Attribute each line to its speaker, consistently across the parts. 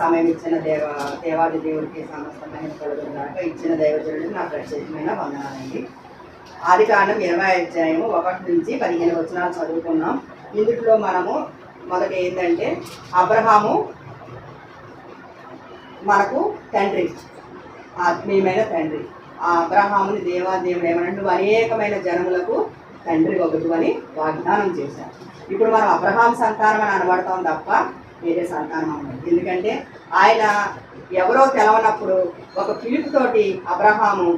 Speaker 1: సమయం ఇచ్చిన దేవ దేవాది దేవుడికి సమస్తమైన కలుగుతున్నాక ఇచ్చిన దైవజనుడికి నా ప్రత్యేకమైన వందనాలండి. ఆది కాండం ఇరవై అధ్యాయము ఒకటి నుంచి పదిహేను వచనాలు చదువుకున్నాం. ఇందులో మనము మొదట ఏంటంటే అబ్రహాము మనకు తండ్రి ఆత్మీయమైన తండ్రి. ఆ అబ్రహాముని దేవాదేవుడు ఏమన్నా నువ్వు అనేకమైన జనములకు తండ్రి ఒకటి అని వాగ్దానం చేశారు ఇప్పుడు మనం అబ్రహాం సంతానం అని అనబడతాం తప్ప వేరే సంతానం అన్నది ఎందుకంటే ఆయన ఎవరో తెలవనప్పుడు ఒక పిలుపుతోటి అబ్రహాము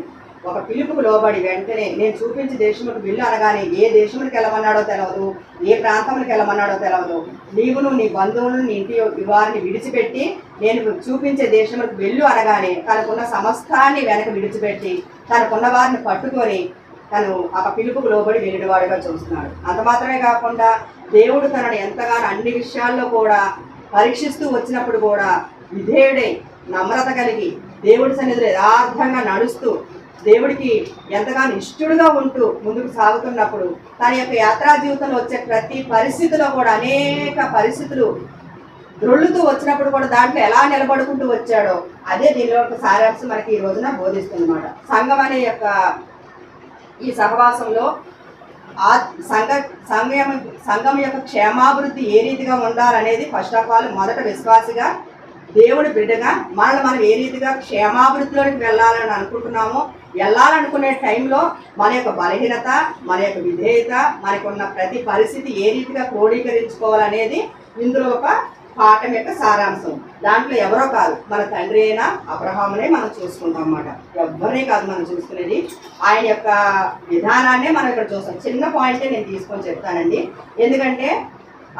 Speaker 1: ఒక పిలుపుకు లోబడి వెంటనే నేను చూపించే దేశములకు వెళ్ళు అనగానే ఏ దేశములకు వెళ్ళమన్నాడో తెలవదు ఏ ప్రాంతములకు వెళ్ళమన్నాడో తెలవదు. నీవును నీ బంధువులను నీ ఇంటి వారిని విడిచిపెట్టి నేను చూపించే దేశములకు వెళ్ళు అనగానే తనకున్న సమస్తాన్ని వెనక విడిచిపెట్టి తనకున్న వారిని పట్టుకొని తను ఆ పిలుపుకు లోబడి వెళ్ళినవాడుగా చూస్తున్నాడు. అంత మాత్రమే కాకుండా దేవుడు తనను ఎంతగానో అన్ని విషయాల్లో కూడా పరీక్షిస్తూ వచ్చినప్పుడు కూడా విధేయుడై నమ్రత కలిగి దేవుడి సన్నిధిలో యథార్థంగా నడుస్తూ దేవుడికి ఎంతగానో ఇష్టడుగా ఉంటూ ముందుకు సాగుతున్నప్పుడు తన యొక్క యాత్రా జీవితంలో వచ్చే ప్రతి పరిస్థితిలో కూడా అనేక పరిస్థితులు దొళ్ళుతూ వచ్చినప్పుడు కూడా దాంట్లో ఎలా నిలబడుకుంటూ వచ్చాడో అదే దీనిలో ఒక సారాంశం మనకి ఈ రోజున బోధిస్తుందన్నమాట. సంఘం అనే యొక్క ఈ సహవాసంలో ఆ సంఘ సంఘం సంఘం యొక్క క్షేమాభివృద్ధి ఏ రీతిగా ఉండాలనేది ఫస్ట్ ఆఫ్ ఆల్ మొదట విశ్వాసిగా దేవుడి బిడ్డగా మనల్ని మనం ఏ రీతిగా క్షేమాభివృద్ధిలోకి వెళ్ళాలని అనుకుంటున్నామో వెళ్ళాలనుకునే టైంలో మన యొక్క బలహీనత మన యొక్క విధేయత మనకున్న ప్రతి పరిస్థితి ఏ రీతిగా క్రోడీకరించుకోవాలనేది ఇందులో ఒక పాఠం యొక్క సారాంశం. దాంట్లో ఎవరో కాదు మన తండ్రి అయినా అబ్రహామునే మనం చూసుకుంటాం అన్నమాట. ఎవరిని కాదు మనం చూసుకునేది. ఆయన యొక్క విధానాన్నే మనం ఇక్కడ చూస్తాం. చిన్న పాయింటే నేను తీసుకొని చెప్తానండి. ఎందుకంటే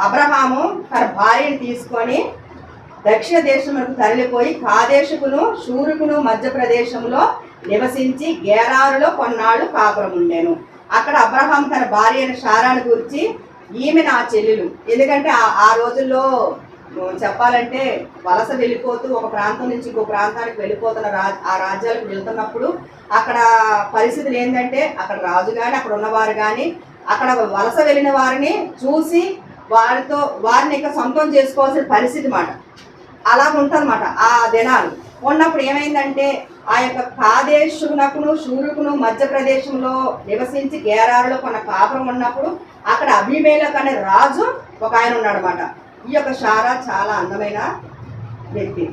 Speaker 1: అబ్రహాము తన భార్యని తీసుకొని దక్షిణ దేశములకు తరలిపోయి కాదేశకును శూరుకును మధ్యప్రదేశంలో నివసించి గేరారులో కొన్నాళ్ళు కాపురం ఉండేను. అక్కడ అబ్రహాం తన భార్య అయిన షారాను గురించి ఈమె నా చెల్లెలు. ఎందుకంటే ఆ- ఆ రోజుల్లో చెప్పాలంటే వలస వెళ్ళిపోతూ ఒక ప్రాంతం నుంచి ఇంకో ప్రాంతానికి వెళ్ళిపోతున్న రా ఆ రాజ్యాలకు వెళ్తున్నప్పుడు అక్కడ పరిస్థితులు ఏంటంటే అక్కడ రాజు కానీ అక్కడ ఉన్నవారు కానీ అక్కడ వలస వెళ్ళిన వారిని చూసి వారితో వారిని ఇక సొంతం చేసుకోవాల్సిన పరిస్థితి మాట. అలా ఉంటుందన్నమాట ఆ దినాలు. ఉన్నప్పుడు ఏమైందంటే ఆ యొక్క కాదేశునకును శూరుకును మధ్యప్రదేశంలో నివసించి గేరారులో కొన్న కాపురం ఉన్నప్పుడు అక్కడ అభిమేలక్ అనే రాజు ఒక ఆయన ఉన్నాడనమాట ఈ యొక్క షారా చాలా అందమైన వ్యక్తి.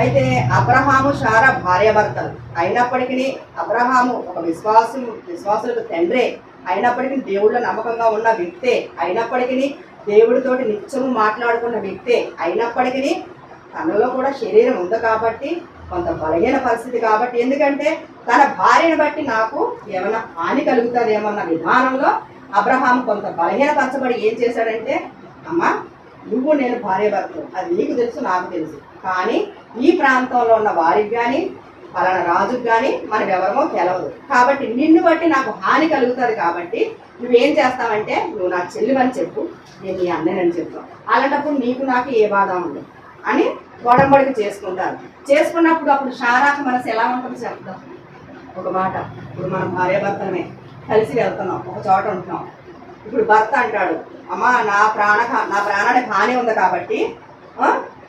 Speaker 1: అయితే అబ్రహాము షారా భార్యాభర్తలు అయినప్పటికీ అబ్రహాము ఒక విశ్వాసం విశ్వాసులకు తండ్రే. అయినప్పటికీ దేవుళ్ళ నమ్మకంగా ఉన్న వ్యక్తే. అయినప్పటికీ దేవుడితోటి నిత్యము మాట్లాడుకున్న వ్యక్తే. అయినప్పటికీ తనలో కూడా శరీరం ఉంది కాబట్టి కొంత బలహీన పరిస్థితి కాబట్టి. ఎందుకంటే తన భార్యను బట్టి నాకు ఏమైనా హాని కలుగుతుందేమన్న విధానంలో అబ్రహాం కొంత బలహీనపరచబడి ఏం చేశాడంటే అమ్మా నువ్వు నేను భార్య భర్తలు. అది నీకు తెలుసు నాకు తెలుసు. కానీ ఈ ప్రాంతంలో ఉన్న వారికి కానీ పలానా రాజుకు కానీ మనం ఎవరమో తెలవదు. కాబట్టి నిన్ను బట్టి నాకు హాని కలుగుతుంది కాబట్టి నువ్వేం చేస్తావంటే నువ్వు నా చెల్లివని చెప్పు నేను నీ అన్నని చెప్తాను అలాంటప్పుడు నీకు నాకు ఏ బాధ ఉండదు అని గొడంబడికి చేసుకుంటారు. చేసుకున్నప్పుడు అప్పుడు షారాకు మనసు ఎలా ఉంటుంది చెప్తాం ఒక మాట ఇప్పుడు మనం భార్యాభర్తలమే కలిసి వెళ్తున్నాం ఒక చోట ఉంటున్నాం. ఇప్పుడు భర్త అంటాడు అమ్మా నా ప్రాణ నా ప్రాణానికి హాని ఉంది కాబట్టి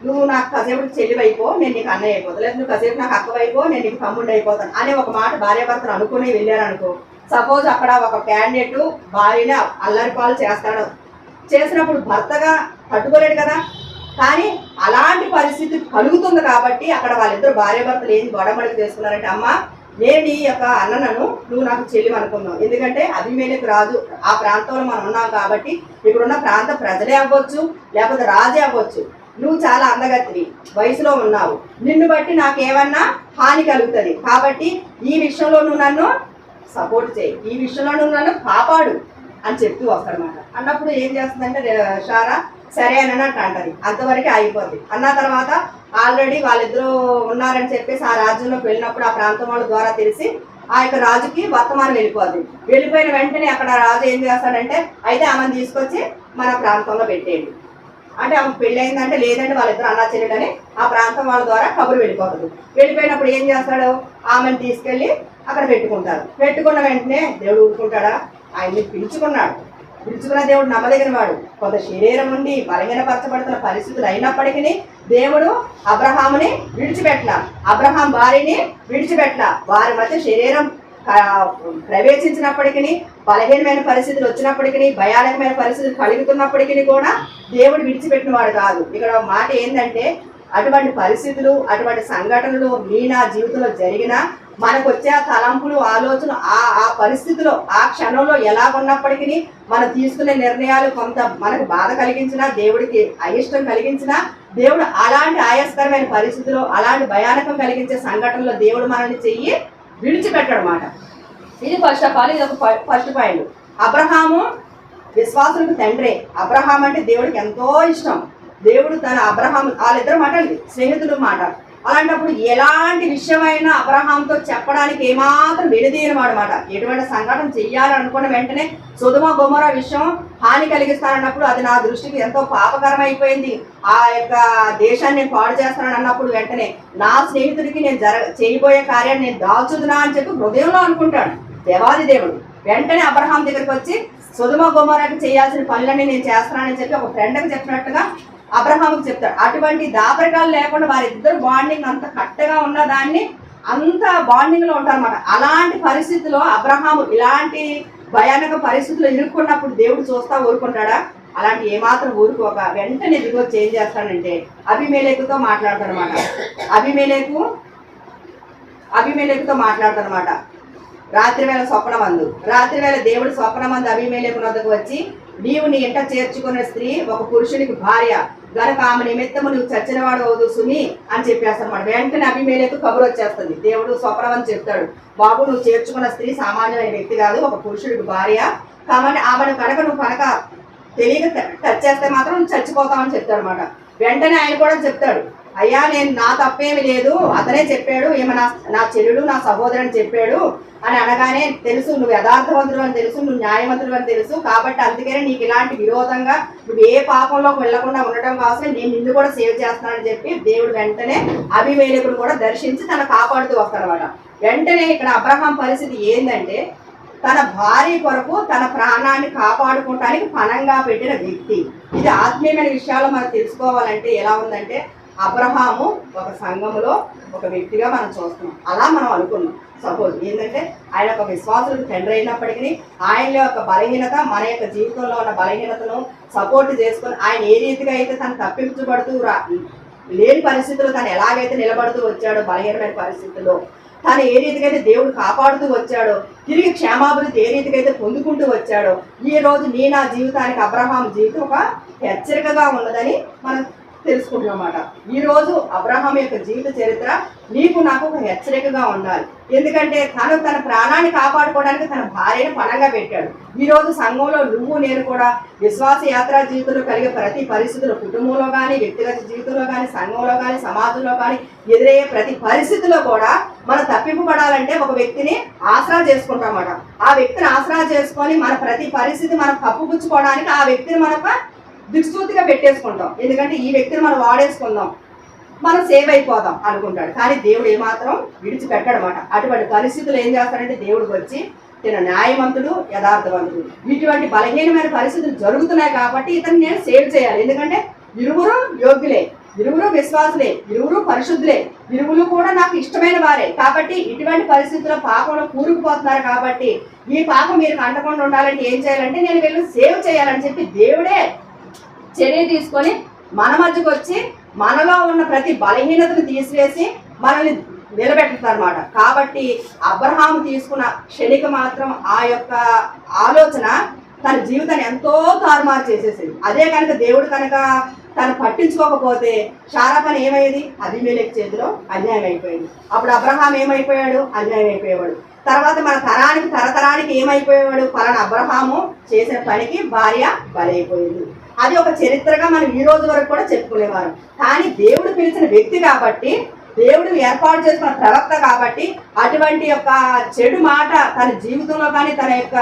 Speaker 1: నువ్వు నాకు కాసేపు చెల్లివైపో నేను నీకు అన్నయ్య అయిపోతా. లేదు నువ్వు కాసేపు నాకు అక్కవైపో నేను నీకు తమ్ముడు అయిపోతాను. అనే ఒక మాట భార్యాభర్తలు అనుకుని వెళ్ళారనుకో సపోజ్ అక్కడ ఒక క్యాండిడేట్ భార్యని అల్లరి పాలు చేస్తాడు. చేసినప్పుడు భర్తగా తట్టుకోలేడు కదా. కానీ అలాంటి పరిస్థితి కలుగుతుంది కాబట్టి అక్కడ వాళ్ళిద్దరు భార్యాభర్తలు ఏం గొడవడికి చేసుకున్నారంటే అమ్మ నేను ఈ యొక్క అన్ననను నువ్వు నాకు చెల్లి అనుకున్నావు. ఎందుకంటే అభిమేలకు రాజు ఆ ప్రాంతంలో మనం ఉన్నాం కాబట్టి ఇక్కడున్న ప్రాంత ప్రజలే అవ్వచ్చు లేకపోతే రాజే అవ్వచ్చు. నువ్వు చాలా అందగతివి వయసులో ఉన్నావు. నిన్ను బట్టి నాకేమన్నా హాని కలుగుతుంది. కాబట్టి ఈ విషయంలో నువ్వు నన్ను సపోర్ట్ చేయి. ఈ విషయంలో నువ్వు నన్ను కాపాడు అని చెప్తూ వస్తాడనమాట అన్నప్పుడు ఏం చేస్తుందంటే షారా సరే అని అన్నట్టు అంటది. అంతవరకు అయిపోద్ది అన్న తర్వాత ఆల్రెడీ వాళ్ళిద్దరూ ఉన్నారని చెప్పేసి ఆ రాజ్యంలోకి వెళ్ళినప్పుడు ఆ ప్రాంతం వాళ్ళ ద్వారా తెలిసి ఆ యొక్క రాజుకి వర్తమానం వెళ్ళిపోద్ది. వెళ్ళిపోయిన వెంటనే అక్కడ రాజు ఏం చేస్తాడంటే అయితే ఆమెను తీసుకొచ్చి మన ప్రాంతంలో పెట్టేయండి. అంటే ఆమె పెళ్ళయిందంటే లేదంటే వాళ్ళిద్దరు అన్నా చెల్లెడని ఆ ప్రాంతం వాళ్ళ ద్వారా కబురు వెళ్ళిపోతుంది. వెళ్ళిపోయినప్పుడు ఏం చేస్తాడు? ఆమెను తీసుకెళ్ళి అక్కడ పెట్టుకుంటారు పెట్టుకున్న వెంటనే దేవుడు ఊరుకుంటాడా? ఆయన్ని పిలుచుకున్నాడు. పిలుచుకున్న దేవుడు నమ్మదగిన వాడు కొంత శరీరం నుండి బలహీనపరచబడుతున్న పరిస్థితులు అయినప్పటికీ దేవుడు అబ్రహాముని విడిచిపెట్ల. అబ్రహాం భార్యని విడిచిపెట్ల. వారి మధ్య శరీరం ప్రవేశించినప్పటికీ బలహీనమైన పరిస్థితులు వచ్చినప్పటికీ భయానకమైన పరిస్థితులు కలుగుతున్నప్పటికీ కూడా దేవుడు విడిచిపెట్టిన వాడు కాదు. ఇక్కడ మాట ఏంటంటే అటువంటి పరిస్థితులు అటువంటి సంఘటనలు మీనా నా జీవితంలో జరిగినా మనకు వచ్చే ఆ తలంపులు ఆలోచన ఆ ఆ పరిస్థితిలో ఆ క్షణంలో ఎలా ఉన్నప్పటికీ మనం తీసుకునే నిర్ణయాలు కొంత మనకు బాధ కలిగించినా దేవుడికి అయిష్టం కలిగించినా దేవుడు అలాంటి ఆయాస్కరమైన పరిస్థితిలో అలాంటి భయానకం కలిగించే సంఘటనలో దేవుడు మనల్ని చెయ్యి విడిచిపెట్టడమాట. ఇది ఫస్ట్ ఆఫ్ ఆల్ ఇది ఒక ఫస్ట్ పాయింట్ అబ్రహాము విశ్వాసులకు తండ్రే. అబ్రహాం అంటే దేవుడికి ఎంతో ఇష్టం. దేవుడు తన అబ్రహాం వాళ్ళిద్దరు మాట స్నేహితులు మాట. అలాంటప్పుడు ఎలాంటి విషయమైనా అబ్రహాంతో చెప్పడానికి ఏమాత్రం వెనుదీయనమాట ఎటువంటి సంఘటన చెయ్యాలనుకున్న వెంటనే సుధమ గుమర విషయం హాని కలిగిస్తానన్నప్పుడు అది నా దృష్టికి ఎంతో పాపకరం అయిపోయింది ఆ యొక్క దేశాన్ని నేను పాడు చేస్తానని అన్నప్పుడు వెంటనే నా స్నేహితుడికి నేను జర చేయబోయే కార్యాన్ని నేను దాల్చుదునా అని చెప్పి హృదయంలో అనుకుంటాడు దేవాది దేవుడు. వెంటనే అబ్రహాం దగ్గరికి వచ్చి సుధమ గుమరాకి చేయాల్సిన పనులన్నీ నేను చేస్తానని చెప్పి ఒక ఫ్రెండ్కి చెప్పినట్టుగా అబ్రహాంకి చెప్తాడు. అటువంటి దాపరికాలు లేకుండా వారిద్దరు బాండింగ్ అంత కట్టగా ఉన్న దాన్ని అంత బాండింగ్లో ఉంటారన్నమాట. అలాంటి పరిస్థితిలో అబ్రహాము ఇలాంటి భయానక పరిస్థితులు ఎదుర్కొన్నప్పుడు దేవుడు చూస్తా ఊరుకుంటాడా? అలాంటి ఏమాత్రం ఊరుకోక వెంటనే దిగో చేంజ్ చేస్తానంటే అభిమేలేకుతో మాట్లాడతాడనమాట అభిమేలేకు అభిమేలేకుతో మాట్లాడతాడనమాట రాత్రివేళ స్వప్నమందు. రాత్రివేళ దేవుడు స్వప్నమందు అభిమేలేకు నొద్దకు వచ్చి నీవు నీ ఇంట చేర్చుకున్న స్త్రీ ఒక పురుషునికి భార్య. గనక ఆమె నిమిత్తము నువ్వు చచ్చినవాడు అవదు సుమి అని చెప్పేస్తాడు వెంటనే అభిమేలకు కబురు వచ్చేస్తుంది. దేవుడు స్వప్నమని చెప్తాడు. బాబు నువ్వు చేర్చుకున్న స్త్రీ సామాన్యమైన వ్యక్తి కాదు ఒక పురుషుడికి భార్య. కాబట్టి ఆమెను కనుక నువ్వు కనుక తెలియక టచ్ చేస్తే మాత్రం నువ్వు చచ్చిపోతామని చెప్తాడు అనమాట వెంటనే ఆయన కూడా చెప్తాడు. అయ్యా నేను నా తప్పేమి లేదు. అతనే చెప్పాడు ఏమ నా నా చెల్లుడు నా సహోదరుని చెప్పాడు అని అనగానే తెలుసు నువ్వు యథార్థవంతుడు అని తెలుసు నువ్వు న్యాయవంతుడు అని తెలుసు. కాబట్టి అందుకనే నీకు ఇలాంటి విరోధంగా నువ్వు ఏ పాపంలోకి వెళ్ళకుండా ఉండటం కోసం నేను నిన్ను కూడా సేవ్ చేస్తానని చెప్పి దేవుడు వెంటనే అభివేలకుడు కూడా దర్శించి తన కాపాడుతూ వస్తాడనమాట వెంటనే ఇక్కడ అబ్రహాం పరిస్థితి ఏంటంటే తన భార్య కొరకు తన ప్రాణాన్ని కాపాడుకోవటానికి పణంగా పెట్టిన వ్యక్తి. ఇది ఆత్మీయమైన విషయాలు మనం తెలుసుకోవాలంటే ఎలా ఉందంటే అబ్రహాము ఒక సంఘములో ఒక వ్యక్తిగా మనం చూస్తున్నాం. అలా మనం అనుకున్నాం. సపోజ్ ఏంటంటే ఆయన ఒక విశ్వాసులు తండ్రి అయినప్పటికీ ఆయన యొక్క బలహీనత మన యొక్క జీవితంలో ఉన్న బలహీనతను సపోర్ట్ చేసుకొని ఆయన ఏ రీతిగా అయితే తను తప్పించబడుతూ రా లేని పరిస్థితుల్లో తను ఎలాగైతే నిలబడుతూ వచ్చాడో బలహీనమైన పరిస్థితుల్లో తను ఏ రీతికైతే దేవుడు కాపాడుతూ వచ్చాడో తిరిగి క్షేమాభివృద్ధి ఏ రీతికైతే పొందుకుంటూ వచ్చాడో ఈ రోజు నీ నా జీవితానికి అబ్రహాం జీవితం ఒక హెచ్చరికగా ఉన్నదని మనం తెలుసుకుంటున్నమాట ఈ రోజు అబ్రహాం యొక్క జీవిత చరిత్ర నీకు నాకు ఒక హెచ్చరికగా ఉండాలి. ఎందుకంటే తను తన ప్రాణాన్ని కాపాడుకోవడానికి తన భార్యను పణంగా పెట్టాడు. ఈ రోజు సంఘంలో నువ్వు నేను కూడా విశ్వాస యాత్రా జీవితంలో కలిగే ప్రతి పరిస్థితులు కుటుంబంలో కానీ వ్యక్తిగత జీవితంలో కానీ సంఘంలో కానీ సమాజంలో కానీ ఎదురయ్యే ప్రతి పరిస్థితిలో కూడా మనం తప్పింపబడాలంటే ఒక వ్యక్తిని ఆసరా చేసుకుంటామన్నమాట. ఆ వ్యక్తిని ఆసరా చేసుకొని మన ప్రతి పరిస్థితి మనం కప్పుపుచ్చుకోవడానికి ఆ వ్యక్తిని మనకు దిక్సూతిగా పెట్టేసుకుంటాం. ఎందుకంటే ఈ వ్యక్తిని మనం వాడేసుకుందాం. మనం సేవ్ అయిపోదాం అనుకుంటాడు. కానీ దేవుడు ఏమాత్రం విడిచిపెట్టడమాట. అటువంటి పరిస్థితులు ఏం చేస్తాడంటే దేవుడికి వచ్చి తిన న్యాయవంతుడు యథార్థవంతుడు. ఇటువంటి బలహీనమైన పరిస్థితులు జరుగుతున్నాయి కాబట్టి ఇతన్ని నేను సేవ్ చేయాలి. ఎందుకంటే ఇరువురు యోగ్యులే ఇరువురు విశ్వాసులే ఇరువురు పరిశుద్ధులే. ఇరువురు కూడా నాకు ఇష్టమైన వారే. కాబట్టి ఇటువంటి పరిస్థితుల్లో పాపంలో కూరుకుపోతున్నారు కాబట్టి ఈ పాపం మీరు అంటకుండా ఉండాలంటే ఏం చేయాలంటే నేను వీళ్ళు సేవ్ చేయాలని చెప్పి దేవుడే చర్య తీసుకొని మన మధ్యకు వచ్చి మనలో ఉన్న ప్రతి బలహీనతను తీసివేసి మనల్ని నిలబెట్టుతారనమాట కాబట్టి అబ్రహాం తీసుకున్న క్షణిక మాత్రం ఆ యొక్క ఆలోచన తన జీవితాన్ని ఎంతో తారుమారు చేసేసింది. అదే కనుక దేవుడు కనుక తను పట్టించుకోకపోతే శారా పని ఏమయ్యేది? అభిమేలకి చేతిలో అన్యాయం అయిపోయింది. అప్పుడు అబ్రహాం ఏమైపోయాడు? అన్యాయం అయిపోయేవాడు. తర్వాత మన తరానికి తరతరానికి ఏమైపోయేవాడు? పలానా అబ్రహాము చేసిన పనికి భార్య బలైపోయింది. అది ఒక చరిత్రగా మనం ఈ రోజు వరకు కూడా చెప్పుకునేవారు. కానీ దేవుడు పిలిచిన వ్యక్తి కాబట్టి దేవుడు ఏర్పాటు చేసుకున్న ప్రవక్త కాబట్టి అటువంటి యొక్క చెడు మాట తన జీవితంలో కానీ తన యొక్క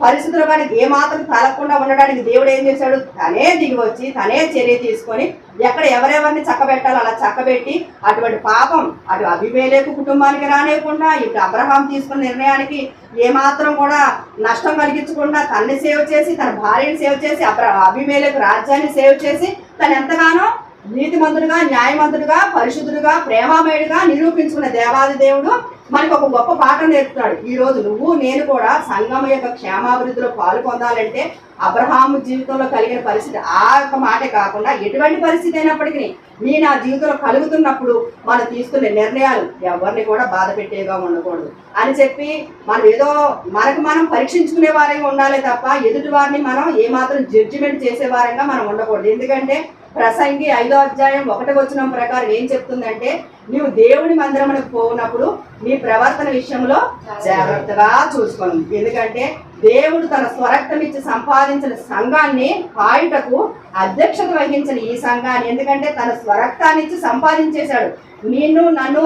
Speaker 1: పరిస్థితులు కానీ ఏమాత్రం తలకుండా ఉండడానికి దేవుడు ఏం చేశాడు? తనే దిగి వచ్చి తనే చర్య తీసుకొని ఎక్కడ ఎవరెవరిని చక్కబెట్టాలో అలా చక్కబెట్టి అటువంటి పాపం అటు అభిమేలేకు కుటుంబానికి రానివ్వకుండా ఇటు అబ్రహాం తీసుకున్న నిర్ణయానికి ఏమాత్రం కూడా నష్టం కలిగించకుండా తన్ని సేవ్ చేసి తన భార్యని సేవ్ చేసి అబ్ర అభిమేలకు రాజ్యాన్ని సేవ్ చేసి తను ఎంతగానో నీతిమంతుడుగా న్యాయమంతుడుగా పరిశుద్ధుడుగా ప్రేమామయుడుగా నిరూపించుకున్న దేవాది దేవుడు మనకు ఒక గొప్ప పాఠం నేర్పుతున్నాడు. ఈ రోజు నువ్వు నేను కూడా సంఘం యొక్క క్షేమాభివృద్ధిలో పాలు పొందాలంటే అబ్రహాము జీవితంలో కలిగిన పరిస్థితి ఆ యొక్క మాటే కాకుండా ఎటువంటి పరిస్థితి అయినప్పటికీ మీ నా జీవితంలో కలుగుతున్నప్పుడు మనం తీసుకునే నిర్ణయాలు ఎవరిని కూడా బాధ పెట్టేగా ఉండకూడదు. అని చెప్పి మనం ఏదో మనకు మనం పరీక్షించుకునే వారంగా ఉండాలి తప్ప ఎదుటి వారిని మనం ఏమాత్రం జడ్జిమెంట్ చేసే వారంగా మనం ఉండకూడదు. ఎందుకంటే ప్రసంగి ఐదో అధ్యాయం ఒకటి వచ్చిన ప్రకారం ఏం చెప్తుందంటే నీవు దేవుని మందిరమునకు పోనప్పుడు నీ ప్రవర్తన విషయంలో జాగ్రత్తగా చూసుకోను. ఎందుకంటే దేవుడు తన స్వరక్తం ఇచ్చి సంపాదించిన సంఘాన్ని కాయుటకు అధ్యక్షత వహించిన ఈ సంఘాన్ని ఎందుకంటే తన స్వరక్తాన్ని ఇచ్చి సంపాదించేశాడు. నిన్ను నన్ను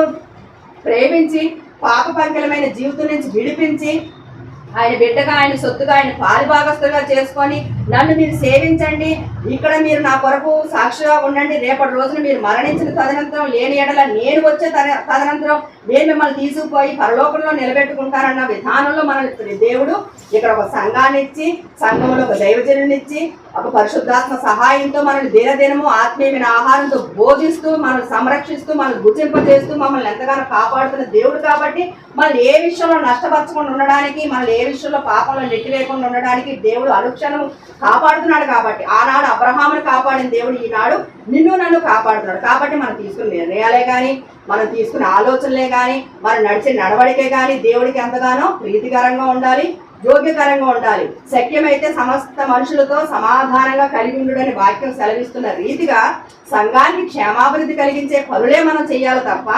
Speaker 1: ప్రేమించి పాప పంకలమైన జీవితం నుంచి విడిపించి ఆయన బిడ్డగా ఆయన సొత్తుగా ఆయన పాలుభాగస్తుగా చేసుకొని నన్ను మీరు సేవించండి ఇక్కడ మీరు నా కొరకు సాక్షిగా ఉండండి. రేపటి రోజున మీరు మరణించిన తదనంతరం లేని ఎడల నేను వచ్చే తద- తదనంతరం నేను మిమ్మల్ని తీసుకుపోయి పరలోకంలో నిలబెట్టుకుంటానన్న విధానంలో మన దేవుడు ఇక్కడ ఒక సంఘాన్ని ఇచ్చి సంఘంలో ఒక దైవజనునిచ్చి ఒక పరిశుద్ధాత్మ సహాయంతో మనల్ని దినదినము ఆత్మీయమైన ఆహారంతో బోధిస్తూ మనల్ని సంరక్షిస్తూ మనల్ని గుర్తింపజేస్తూ మమ్మల్ని ఎంతగానో కాపాడుతున్న దేవుడు కాబట్టి మనల్ని ఏ విషయంలో నష్టపరచకుండా ఉండడానికి మనల్ని ఏ విషయంలో పాపంలో నెట్టివేయకుండా ఉండడానికి దేవుడు అనుక్షణం కాపాడుతున్నాడు కాబట్టి ఆనాడు అబ్రహామును కాపాడిన దేవుడు ఈనాడు నిన్ను నన్ను కాపాడుతున్నాడు. కాబట్టి మనం తీసుకున్న నిర్ణయాలే కానీ మనం తీసుకున్న ఆలోచనలే కానీ మనం నడిచే నడవడికే కానీ దేవుడికి ఎంతగానో ప్రీతికరంగా ఉండాలి యోగ్యకరంగా ఉండాలి. శక్యమైతే సమస్త మనుషులతో సమాధానంగా కలిగి ఉండడని వాక్యం సెలవిస్తున్న రీతిగా సంఘానికి క్షేమాభివృద్ధి కలిగించే పనులే మనం చేయాలి తప్ప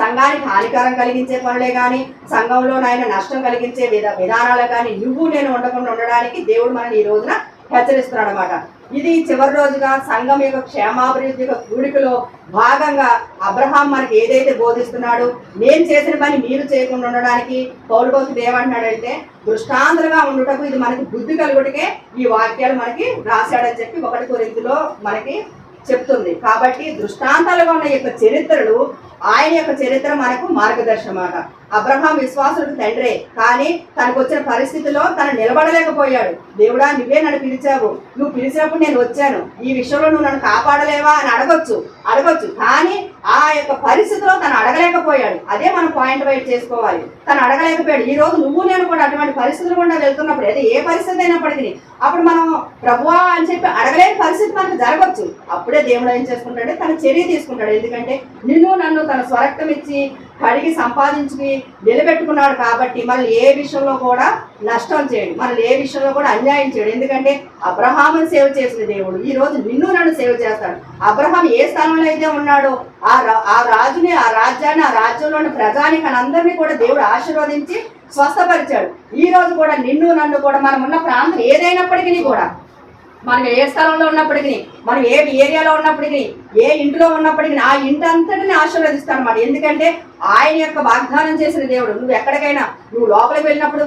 Speaker 1: సంఘానికి హానికరం కలిగించే పనులే కానీ సంఘంలోనైనా నష్టం కలిగించే విధ విధానాలే కానీ నువ్వు నేను ఉండకుండా ఉండడానికి దేవుడు మనల్ని ఈ రోజున హెచ్చరిస్తున్నాడు అనమాట ఇది చివరి రోజుగా సంఘం యొక్క క్షేమాభివృద్ధి యొక్క కూడికలో భాగంగా అబ్రహాం మనకి ఏదైతే బోధిస్తున్నాడో నేను చేసిన పని మీరు చేయకుండా ఉండడానికి పౌరు భక్తుడు ఏమంటున్నాడంటే దృష్టాంతలుగా ఉండుటకు ఇది మనకి బుద్ధి కలుగుటకే ఈ వాక్యాలు మనకి రాశాడని చెప్పి ఒకటి కొరింతిలో మనకి చెప్తుంది. కాబట్టి దృష్టాంతాలుగా ఉన్న యొక్క చరిత్రలు ఆయన యొక్క చరిత్ర మనకు మార్గదర్శనమాట. అబ్రహాం విశ్వాసుడు తండ్రే కానీ తనకు వచ్చిన పరిస్థితిలో తను నిలబడలేకపోయాడు. దేవుడా నువ్వే నన్ను పిలిచావు. నువ్వు పిలిచినప్పుడు నేను వచ్చాను. ఈ విషయంలో నువ్వు నన్ను కాపాడలేవా అని అడగొచ్చు. అడగొచ్చు. కానీ ఆ యొక్క పరిస్థితిలో తను అడగలేకపోయాడు. అదే మనం పాయింట్ వైట్ చేసుకోవాలి. తను అడగలేకపోయాడు. ఈ రోజు నువ్వు నేను కూడా అటువంటి పరిస్థితులు కూడా వెళ్తున్నప్పుడు అయితే ఏ పరిస్థితి అయినప్పటికీ అప్పుడు మనం ప్రభువా అని చెప్పి అడగలేని పరిస్థితి మనకు జరగవచ్చు అప్పుడే దేవుడు ఏం చేసుకుంటాడు? తన చర్య తీసుకుంటాడు. ఎందుకంటే నిన్ను నన్ను తన స్వరక్తం ఇచ్చి కడిగి సంపాదించుకుని నిలబెట్టుకున్నాడు కాబట్టి మనల్ని ఏ విషయంలో కూడా నష్టం చేయడు. మనల్ని ఏ విషయంలో కూడా అన్యాయం చేయడు. ఎందుకంటే అబ్రహామును సేవ చేసిన దేవుడు. ఈ రోజు నిన్ను నన్ను సేవ చేస్తాడు. అబ్రహాం ఏ స్థలంలో అయితే ఉన్నాడో ఆ రా- ఆ రాజుని ఆ రాజ్యాన్ని ఆ రాజ్యంలోని ప్రజానికి అందరినీ కూడా దేవుడు ఆశీర్వదించి స్వస్థపరిచాడు. ఈ రోజు కూడా నిన్ను నన్ను కూడా మనం ఉన్న ప్రాంతం ఏదైనప్పటికీ కూడా మనం ఏ స్థలంలో ఉన్నప్పటికీ మనం ఏ ఏరియాలో ఉన్నప్పటికీ ఏ ఇంట్లో ఉన్నప్పటికీ ఆ ఇంటి అంతటిని ఆశీర్వదిస్తాను అన్నమాట ఎందుకంటే ఆయన యొక్క వాగ్దానం చేసిన దేవుడు. నువ్వు ఎక్కడికైనా నువ్వు లోపలికి వెళ్ళినప్పుడు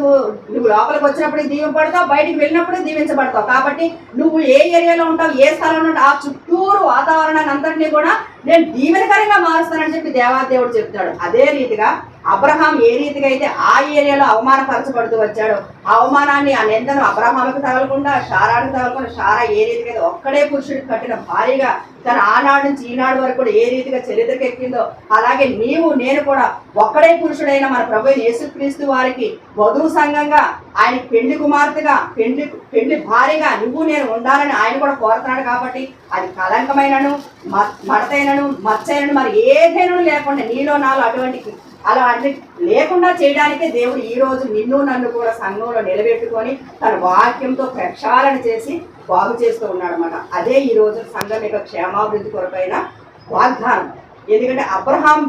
Speaker 1: నువ్వు లోపలికి వచ్చినప్పుడు దీవింపడతావు బయటికి వెళ్ళినప్పుడు దీవించబడతావు. కాబట్టి నువ్వు ఏ ఏరియాలో ఉంటావు ఏ స్థలంలో ఉంటావు ఆ చుట్టూరు వాతావరణాన్ని అంతటినీ కూడా నేను దీవెనకరంగా మారుస్తానని చెప్పి దేవాదేవుడు చెప్తాడు. అదే రీతిగా అబ్రహాం ఏ రీతిగా అయితే ఆ ఏరియాలో అవమానపరచబడుతూ వచ్చాడో ఆ అవమానాన్ని ఆ నిందను అబ్రహాముకు తగలకుండా షారాకు తగలకుండా షారా ఏ రీతిగా అయితే ఒక్కడే పురుషుడికి కట్టిన భారీగా తన ఆనాడు నుంచి ఈనాడు వరకు కూడా ఏ రీతిగా చరిత్రకు ఎక్కిందో అలాగే నీవు నేను కూడా ఒక్కడే పురుషుడైన మన ప్రభు యేసుక్రీస్తు వారికి వధువు సంఘంగా ఆయన పెళ్ళి కుమార్తెగా పెళ్ళి పెళ్ళి భారీగా నువ్వు నేను ఉండాలని ఆయన కూడా కోరుతున్నాడు కాబట్టి అది కలంకమైనను మ- మడతైనను మచ్చైనను మరి ఏదైనా లేకుండా నీలో నాలో అటువంటి అలా అన్ని లేకుండా చేయడానికే దేవుడు ఈ రోజు నిన్ను నన్ను కూడా సంఘంలో నిలబెట్టుకొని తన వాక్యంతో ప్రక్షాళన చేసి బాగు చేస్తూ ఉన్నాడు అనమాట అదే ఈ రోజు సంఘం యొక్క క్షేమాభివృద్ధి కొరకైన వాగ్దానం. ఎందుకంటే అబ్రహాం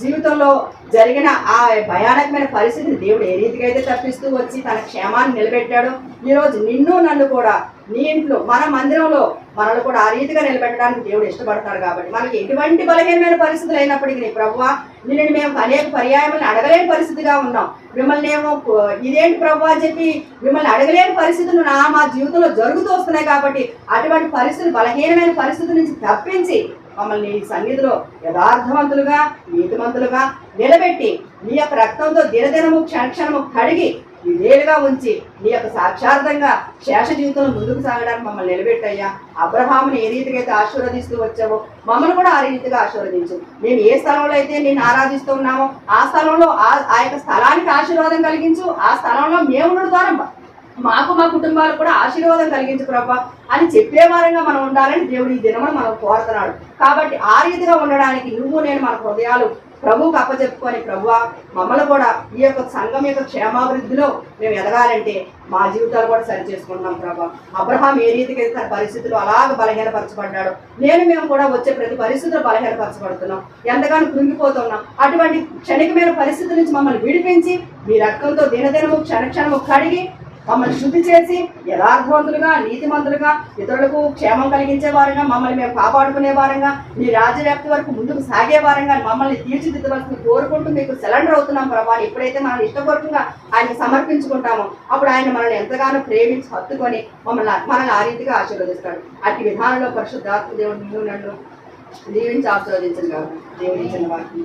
Speaker 1: జీవితంలో జరిగిన ఆ భయానకమైన పరిస్థితిని దేవుడు ఏ రీతిగా అయితే తప్పిస్తూ వచ్చి తన క్షేమాన్ని నిలబెట్టాడో ఈరోజు నిన్ను నన్ను కూడా నీ ఇంట్లో మన మందిరంలో మనల్ని కూడా ఆ రీతిగా నిలబెట్టడానికి దేవుడు ఇష్టపడతాడు కాబట్టి మనకి ఎటువంటి బలహీనమైన పరిస్థితులు అయినప్పటికీ నీ ప్రభువా నిన్ను మేము అనేక పర్యాయములను అడగలేని పరిస్థితిగా ఉన్నాం. మిమ్మల్ని ఏమో ఇదేంటి ప్రభు అని చెప్పి మిమ్మల్ని అడగలేని పరిస్థితులు నా మా జీవితంలో జరుగుతూ వస్తున్నాయి కాబట్టి అటువంటి పరిస్థితులు బలహీనమైన పరిస్థితుల నుంచి తప్పించి మమ్మల్ని నీ సన్నిధిలో యథార్థవంతులుగా నీతిమంతులుగా నిలబెట్టి నీ యొక్క రక్తంతో దినదినము క్షణక్షణము కడిగి విధేయులుగా ఉంచి నీ యొక్క సాక్షార్థంగా శేష జీవితంలో ముందుకు సాగడానికి మమ్మల్ని నిలబెట్టయ్యా. అబ్రహాముని ఏ రీతిగా అయితే ఆశీర్వదిస్తూ వచ్చావో మమ్మల్ని కూడా ఆ రీతిగా ఆశీర్వదించు. మేము ఏ స్థలంలో అయితే నేను ఆరాధిస్తూ ఉన్నామో ఆ స్థలంలో ఆ ఆ యొక్క స్థలానికి ఆశీర్వాదం కలిగించు. ఆ స్థలంలో మేము ద్వారా మాకు మా కుటుంబాలకు కూడా ఆశీర్వాదం కలిగించు ప్రభా అని చెప్పే వారంగా మనం ఉండాలని దేవుడు ఈ దినమును మనం కోరుతున్నాడు. కాబట్టి ఆ రీతిగా ఉండడానికి నువ్వు నేను మన హృదయాలు ప్రభు కప్ప చెప్పుకొని ప్రభువా మమ్మల్ని కూడా ఈ యొక్క సంఘం యొక్క క్షేమాభివృద్ధిలో మేము ఎదగాలంటే మా జీవితాలు కూడా సరి చేసుకుంటున్నాం ప్రభా. అబ్రహాం ఏ రీతికి అయితే తన పరిస్థితులు అలాగ బలహీనపరచబడ్డాడు నేను మేము కూడా వచ్చే ప్రతి పరిస్థితుల్లో బలహీనపరచబడుతున్నాం. ఎంతగానో కృంగిపోతున్నాం. అటువంటి క్షణికమైన పరిస్థితుల నుంచి మమ్మల్ని విడిపించి మీ రక్తంతో దినదినము క్షణక్షణము కడిగి మమ్మల్ని శుద్ధి చేసి యథార్థవంతులుగా నీతిమంతులుగా ఇతరులకు క్షేమం కలిగించే వారంగా మమ్మల్ని మేము కాపాడుకునే వారంగా మీ రాజ్యవ్యాప్తి వరకు ముందుకు సాగే వారంగా మమ్మల్ని తీర్చిదిద్దవలసింది కోరుకుంటూ మీకు సిలిండర్ అవుతున్నాం ప్రభా ఎప్పుడైతే మనం ఇష్టపూర్వకంగా ఆయన సమర్పించుకుంటామో అప్పుడు ఆయన మనల్ని ఎంతగానో ప్రేమించి హత్తుకొని మమ్మల్ని మనల్ని ఆ రీతిగా ఆశీర్వదిస్తాడు. అట్టి విధానంలో పరిశుద్ధాత్మ దేవుడు నువ్వు నన్ను దీవించి ఆశీర్వదించను కాదు దీవించిన వారికి